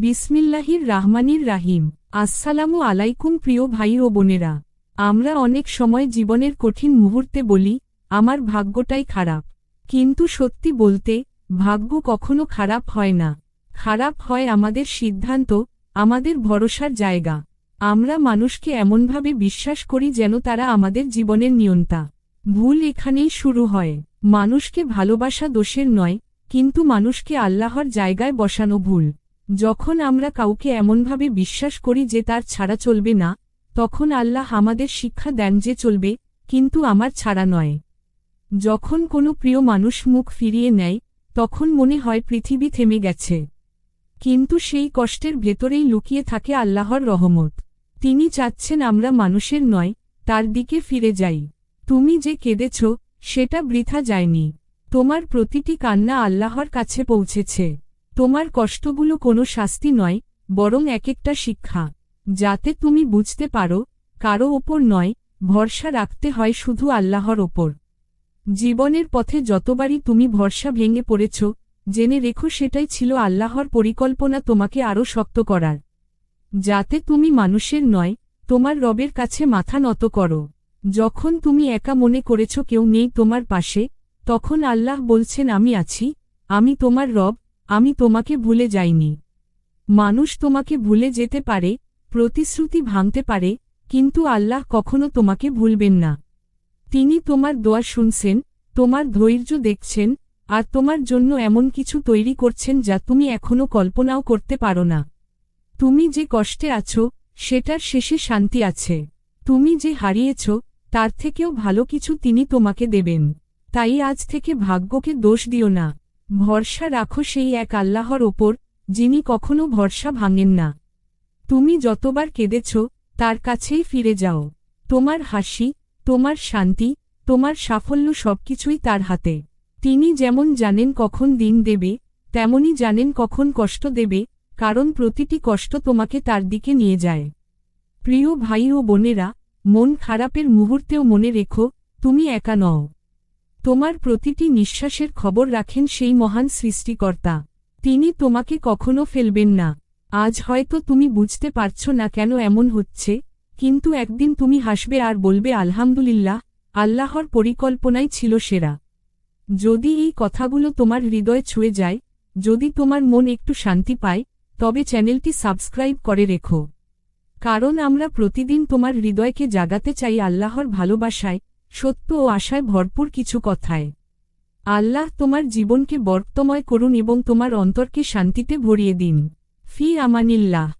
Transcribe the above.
বিসমিল্লাহির রাহমানির রাহিম। আসসালামু আলাইকুম প্রিয় ভাই ও বোনেরা। আমরা অনেক সময় জীবনের কঠিন মুহূর্তে বলি, আমার ভাগ্যটাই খারাপ। কিন্তু সত্যি বলতে, ভাগ্য কখনো খারাপ হয় না। খারাপ হয় আমাদের সিদ্ধান্ত, আমাদের ভরসার জায়গা। আমরা মানুষকে এমনভাবে বিশ্বাস করি যেন তারা আমাদের জীবনের নিয়ন্তা। ভুল এখানেই শুরু হয়। মানুষকে ভালোবাসা দোষের নয়, কিন্তু মানুষকে আল্লাহর জায়গায় বসানো ভুল। যখন আমরা কাউকে এমনভাবে বিশ্বাস করি যে তার ছাড়া চলবে না, তখন আল্লাহ আমাদের শিক্ষা দেন যে চলবে, কিন্তু আমার ছাড়া নয়। যখন কোনো প্রিয় মানুষ মুখ ফিরিয়ে নেয়, তখন মনে হয় পৃথিবী থেমে গেছে। কিন্তু সেই কষ্টের ভেতরেই লুকিয়ে থাকে আল্লাহর রহমত। তিনি চাচ্ছেন আমরা মানুষের নয়, তার দিকে ফিরে যাই। তুমি যে কেঁদেছ, সেটা বৃথা যায়নি। তোমার প্রতিটি কান্না আল্লাহর কাছে পৌঁছেছে। তোমার কষ্টগুলো কোনো শাস্তি নয়, বরং এক একটা শিক্ষা। যাতে তুমি বুঝতে পারো, কারও ওপর নয়, ভরসা রাখতে হয় শুধু আল্লাহর ওপর। জীবনের পথে যতবারই তুমি ভরসা ভেঙে পড়েছ, জেনে রেখো সেটাই ছিল আল্লাহর পরিকল্পনা তোমাকে আরও শক্ত করার। যাতে তুমি মানুষের নয়, তোমার রবের কাছে মাথা নত করো। যখন তুমি একা মনে করেছ কেউ নেই তোমার পাশে, তখন আল্লাহ বলছেন, আমি আছি, আমি তোমার রব আমি তোমাকে ভুলে যাইনি। মানুষ তোমাকে ভুলে যেতে পারে, প্রতিশ্রুতি ভাঙতে পারে, কিন্তু আল্লাহ কখনো তোমাকে ভুলবেন না। তিনি তোমার দোয়া শুনছেন, তোমার ধৈর্য দেখছেন, আর তোমার জন্য এমন কিছু তৈরি করছেন যা তুমি এখনও কল্পনাও করতে পারো না। তুমি যে কষ্টে আছো, সেটার শেষে শান্তি আছে। তুমি যে হারিয়েছ, তার থেকেও ভালো কিছু তিনি তোমাকে দেবেন। তাই আজ থেকে ভাগ্যকে দোষ দিও না। ভরসা রাখো সেই এক আল্লাহর ওপর, যিনি কখনো ভরসা ভাঙেন না। তুমি যতবার কেঁদেছ, তার কাছেই ফিরে যাও। তোমার হাসি, তোমার শান্তি, তোমার সাফল্য সবকিছুই তার হাতে। তিনি যেমন জানেন কখন দিন দেবে, তেমনি জানেন কখন কষ্ট দেবে, কারণ প্রতিটি কষ্ট তোমাকে তার দিকে নিয়ে যায়। প্রিয় ভাই ও বোনেরা, মন খারাপের মুহূর্তেও মনে রেখো, তুমি একা নও। তোমার প্রতিটি নিঃশ্বাসের খবর রাখেন সেই মহান সৃষ্টিকর্তা। তিনি তোমাকে কখনো ফেলবেন না। আজ হয়তো তুমি বুঝতে পারছ না কেন এমন হচ্ছে, কিন্তু একদিন তুমি হাসবে আর বলবে, আলহামদুলিল্লাহ, আল্লাহর পরিকল্পনাই ছিল সেরা। যদি এই কথাগুলো তোমার হৃদয়ে ছুঁয়ে যায়, যদি তোমার মন একটু শান্তি পায়, তবে চ্যানেলটি সাবস্ক্রাইব করে রেখো। কারণ আমরা প্রতিদিন তোমার হৃদয়কে জাগাতে চাই আল্লাহর ভালোবাসায় সত্য ও আশায় ভরপুর কিছু কথায়। আল্লাহ তোমার জীবনকে বর্তময় করুন এবং তোমার অন্তরকে শান্তিতে ভরিয়ে দিন। ফি আমানিল্লাহ।